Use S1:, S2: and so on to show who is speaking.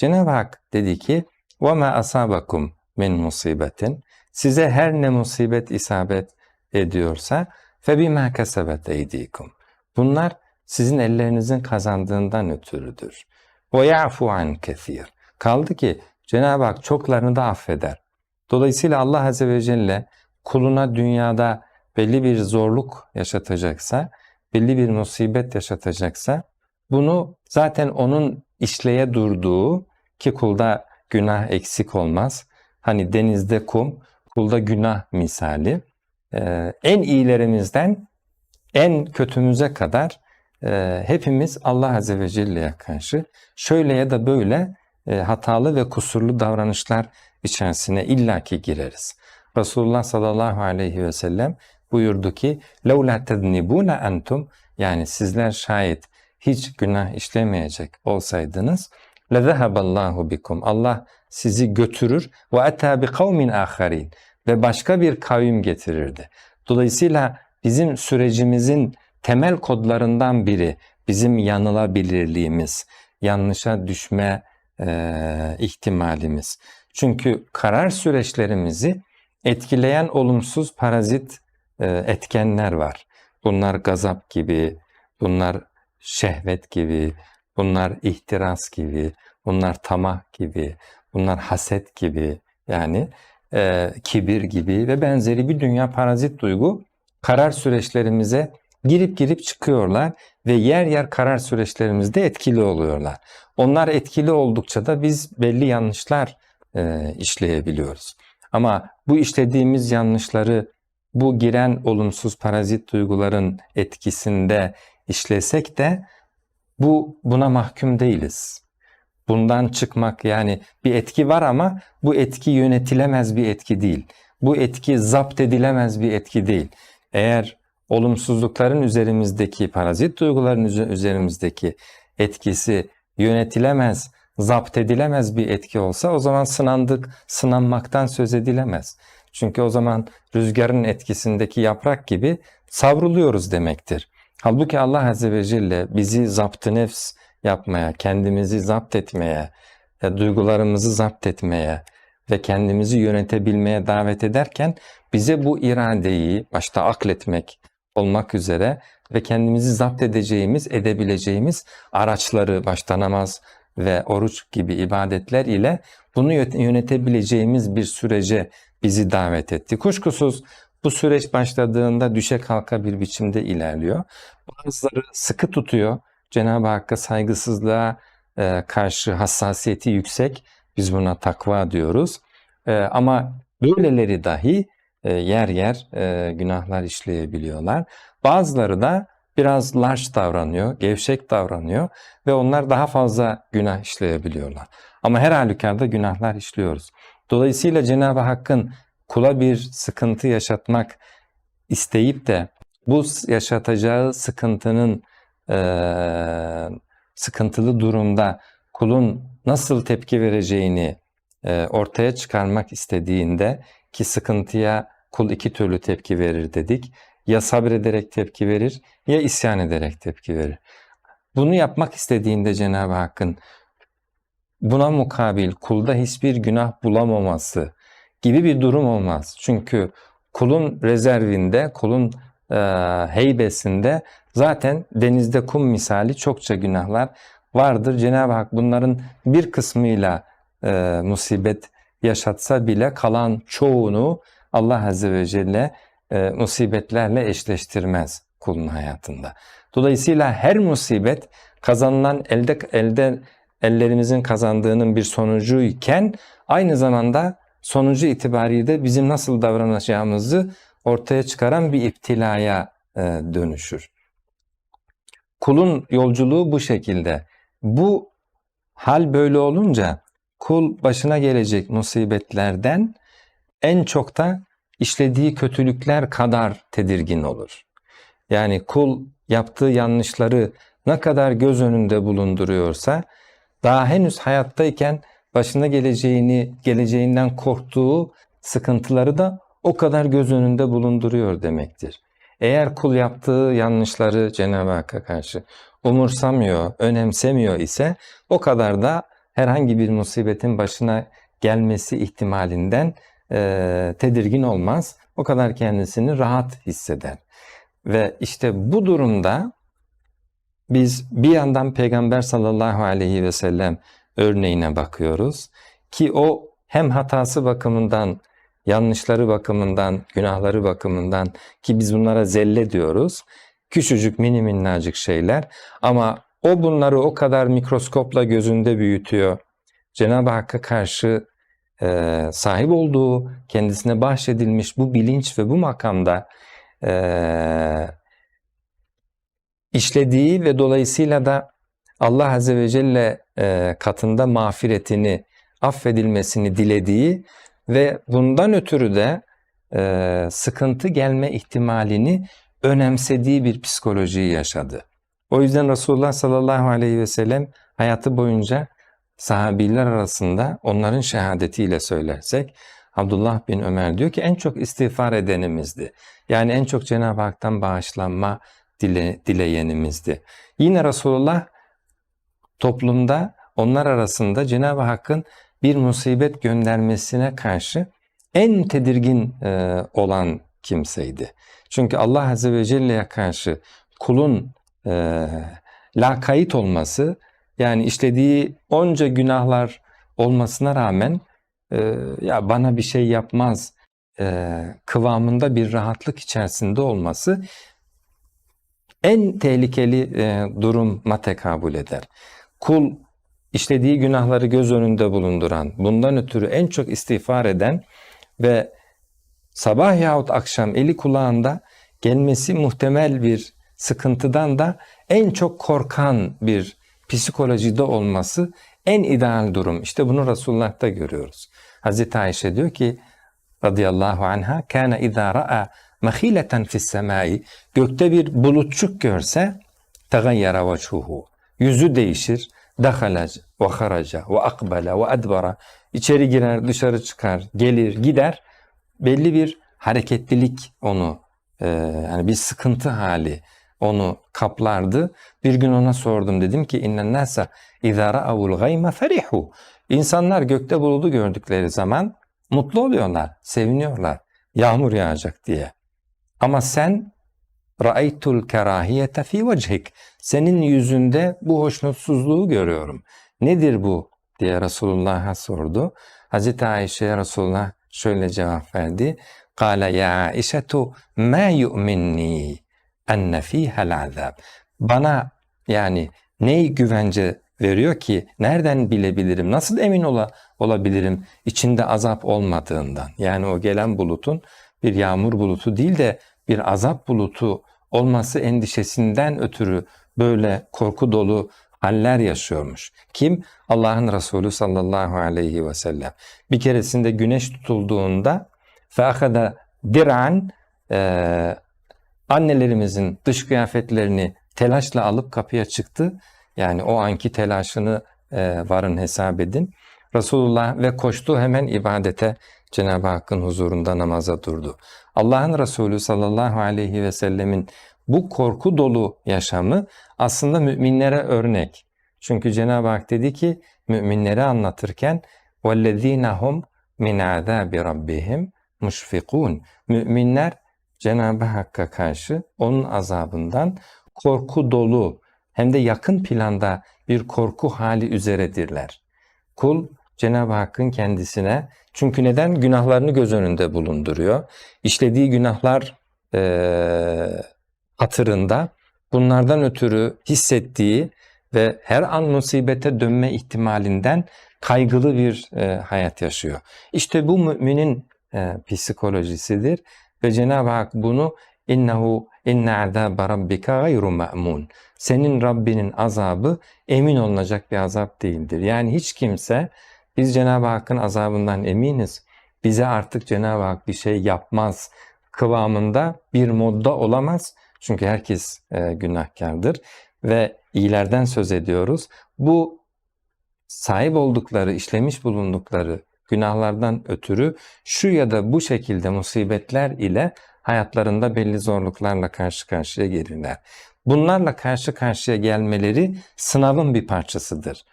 S1: Cenab-ı Hak dedi ki وَمَا أَصَابَكُمْ min musibetin size her ne musibet isabet ediyorsa فَبِمَا كَسَبَتْ اَيْد۪يكُمْ Bunlar sizin ellerinizin kazandığından ötürüdür. وَيَعْفُ عَنْ كَثِيرٍ Kaldı ki Cenab-ı Hak çoklarını da affeder. Dolayısıyla Allah Azze ve Celle kuluna dünyada belli bir zorluk yaşatacaksa, belli bir musibet yaşatacaksa, bunu zaten onun işleye durduğu ki kulda günah eksik olmaz. Hani denizde kum, kulda günah misali. Ee, en iyilerimizden en kötümüze kadar e, hepimiz Allah Azze ve Celle'ye karşı şöyle ya da böyle e, hatalı ve kusurlu davranışlar içerisine illaki gireriz. Resulullah sallallahu aleyhi ve sellem buyurdu ki لَوْلَا تَذْنِبُونَ أَنْتُمْ Yani sizler şayet hiç günah işlemeyecek olsaydınız lezeheballahu bikum. Allah sizi götürür ve ata bi kavmin aharin ve başka bir kavim getirirdi. Dolayısıyla bizim sürecimizin temel kodlarından biri bizim yanılabilirliğimiz, yanlışa düşme e, ihtimalimiz. Çünkü karar süreçlerimizi etkileyen olumsuz parazit e, etkenler var. Bunlar gazap gibi, bunlar şehvet gibi, bunlar ihtiras gibi, bunlar tamah gibi, bunlar haset gibi yani e, kibir gibi ve benzeri bir dünya parazit duygu karar süreçlerimize girip girip çıkıyorlar ve yer yer karar süreçlerimizde etkili oluyorlar. Onlar etkili oldukça da biz belli yanlışlar e, işleyebiliyoruz. Ama bu işlediğimiz yanlışları bu giren olumsuz parazit duyguların etkisinde işlesek de bu buna mahkum değiliz. Bundan çıkmak yani bir etki var ama bu etki yönetilemez bir etki değil. Bu etki zapt edilemez bir etki değil. Eğer olumsuzlukların üzerimizdeki, parazit duyguların üzerimizdeki etkisi yönetilemez, zapt edilemez bir etki olsa o zaman sınandık, sınanmaktan söz edilemez. Çünkü o zaman rüzgarın etkisindeki yaprak gibi savruluyoruz demektir. Halbuki Allah Azze ve Celle bizi zapt-ı nefs yapmaya, kendimizi zapt etmeye, e, duygularımızı zapt etmeye ve kendimizi yönetebilmeye davet ederken bize bu iradeyi başta akletmek olmak üzere ve kendimizi zapt edeceğimiz, edebileceğimiz araçları başta namaz ve oruç gibi ibadetler ile bunu yönetebileceğimiz bir sürece bizi davet etti. Kuşkusuz bu süreç başladığında düşe kalka bir biçimde ilerliyor. Bazıları sıkı tutuyor. Cenab-ı Hakk'a saygısızlığa e, karşı hassasiyeti yüksek. Biz buna takva diyoruz. E, ama böyleleri dahi e, yer yer e, günahlar işleyebiliyorlar. Bazıları da biraz large davranıyor, gevşek davranıyor ve onlar daha fazla günah işleyebiliyorlar. Ama her halükarda günahlar işliyoruz. Dolayısıyla Cenab-ı Hakk'ın kula bir sıkıntı yaşatmak isteyip de bu yaşatacağı sıkıntının e, sıkıntılı durumda kulun nasıl tepki vereceğini e, ortaya çıkarmak istediğinde ki sıkıntıya kul iki türlü tepki verir dedik. Ya sabrederek tepki verir ya isyan ederek tepki verir. Bunu yapmak istediğinde Cenab-ı Hakk'ın buna mukabil kulda hiçbir günah bulamaması gibi bir durum olmaz. Çünkü kulun rezervinde, kulun e, heybesinde zaten denizde kum misali çokça günahlar vardır. Cenab-ı Hak bunların bir kısmıyla e, musibet yaşatsa bile kalan çoğunu Allah Azze ve Celle e, musibetlerle eşleştirmez kulun hayatında. Dolayısıyla her musibet kazanılan elde elde ellerimizin kazandığının bir sonucuyken aynı zamanda sonucu itibariyle bizim nasıl davranacağımızı ortaya çıkaran bir iptilaya e, dönüşür. Kulun yolculuğu bu şekilde. Bu hal böyle olunca kul başına gelecek musibetlerden en çok da işlediği kötülükler kadar tedirgin olur. Yani kul yaptığı yanlışları ne kadar göz önünde bulunduruyorsa daha henüz hayattayken başına geleceğini, geleceğinden korktuğu sıkıntıları da o kadar göz önünde bulunduruyor demektir. Eğer kul yaptığı yanlışları Cenab-ı Hakk'a karşı umursamıyor, önemsemiyor ise o kadar da herhangi bir musibetin başına gelmesi ihtimalinden e, tedirgin olmaz. O kadar kendisini rahat hisseder. Ve işte bu durumda biz bir yandan Peygamber sallallahu aleyhi ve sellem örneğine bakıyoruz ki o hem hatası bakımından, yanlışları bakımından, günahları bakımından ki biz bunlara zelle diyoruz. Küçücük mini minnacık şeyler ama o bunları o kadar mikroskopla gözünde büyütüyor. Cenab-ı Hakk'a karşı e, sahip olduğu, kendisine bahşedilmiş bu bilinç ve bu makamda e, işlediği ve dolayısıyla da Allah Azze ve Celle e, katında mağfiretini, affedilmesini dilediği ve bundan ötürü de e, sıkıntı gelme ihtimalini önemsediği bir psikolojiyi yaşadı. O yüzden Resulullah sallallahu aleyhi ve sellem hayatı boyunca sahabiler arasında onların şehadetiyle söylersek Abdullah bin Ömer diyor ki en çok istiğfar edenimizdi. Yani en çok Cenab-ı Hak'tan bağışlanma dile, dileyenimizdi. Yine Resulullah toplumda onlar arasında Cenab-ı Hakk'ın bir musibet göndermesine karşı en tedirgin e, olan kimseydi. Çünkü Allah Azze ve Celle'ye karşı kulun e, lakayt olması yani işlediği onca günahlar olmasına rağmen e, ya bana bir şey yapmaz e, kıvamında bir rahatlık içerisinde olması en tehlikeli e, duruma tekabül eder. Kul işlediği günahları göz önünde bulunduran, bundan ötürü en çok istiğfar eden ve sabah yahut akşam eli kulağında gelmesi muhtemel bir sıkıntıdan da en çok korkan bir psikolojide olması en ideal durum. İşte bunu Resulullah'ta görüyoruz. Hazreti Ayşe diyor ki radıyallahu anha kana iza ra'a mahileten fis gökte bir bulutçuk görse tegayyara vecihuhu yüzü değişir dakhala ve haraca ve akbala ve adbara içeri girer dışarı çıkar gelir gider belli bir hareketlilik onu e, yani bir sıkıntı hali onu kaplardı. Bir gün ona sordum dedim ki innen nasa izâ ra'avul gayme ferihu. İnsanlar gökte buludu gördükleri zaman mutlu oluyorlar, seviniyorlar. Yağmur yağacak diye. Ama sen ra'aytul kerahiyete fi vechik. Senin yüzünde bu hoşnutsuzluğu görüyorum. Nedir bu diye Resulullah'a sordu. Hazreti Ayşe Resulullah şöyle cevap verdi. Kale ya Aişetu ma yu'minni enne fihel azab. Bana yani neyi güvence veriyor ki nereden bilebilirim, nasıl emin ola, olabilirim içinde azap olmadığından. Yani o gelen bulutun bir yağmur bulutu değil de bir azap bulutu olması endişesinden ötürü böyle korku dolu haller yaşıyormuş. Kim? Allah'ın Resulü sallallahu aleyhi ve sellem. Bir keresinde güneş tutulduğunda فَاَخَذَ dir'an e, annelerimizin dış kıyafetlerini telaşla alıp kapıya çıktı. Yani o anki telaşını e, varın hesap edin. Resulullah ve koştu hemen ibadete Cenab-ı Hakk'ın huzurunda namaza durdu. Allah'ın Resulü sallallahu aleyhi ve sellemin bu korku dolu yaşamı aslında müminlere örnek. Çünkü Cenab-ı Hak dedi ki müminleri anlatırken وَالَّذ۪ينَ هُمْ مِنْ عَذَابِ رَبِّهِمْ مُشْفِقُونَ Müminler Cenab-ı Hakk'a karşı onun azabından korku dolu hem de yakın planda bir korku hali üzeredirler. Kul Cenab-ı Hakk'ın kendisine çünkü neden günahlarını göz önünde bulunduruyor. İşlediği günahlar e, hatırında bunlardan ötürü hissettiği ve her an musibete dönme ihtimalinden kaygılı bir e, hayat yaşıyor. İşte bu müminin e, psikolojisidir ve Cenab-ı Hak bunu innehu inne azabe rabbika gayru ma'mun. Senin Rabbinin azabı emin olunacak bir azap değildir. Yani hiç kimse biz Cenab-ı Hakk'ın azabından eminiz. Bize artık Cenab-ı Hak bir şey yapmaz kıvamında bir modda olamaz. Çünkü herkes e, günahkardır ve iyilerden söz ediyoruz. Bu sahip oldukları, işlemiş bulundukları günahlardan ötürü şu ya da bu şekilde musibetler ile hayatlarında belli zorluklarla karşı karşıya gelirler. Bunlarla karşı karşıya gelmeleri sınavın bir parçasıdır.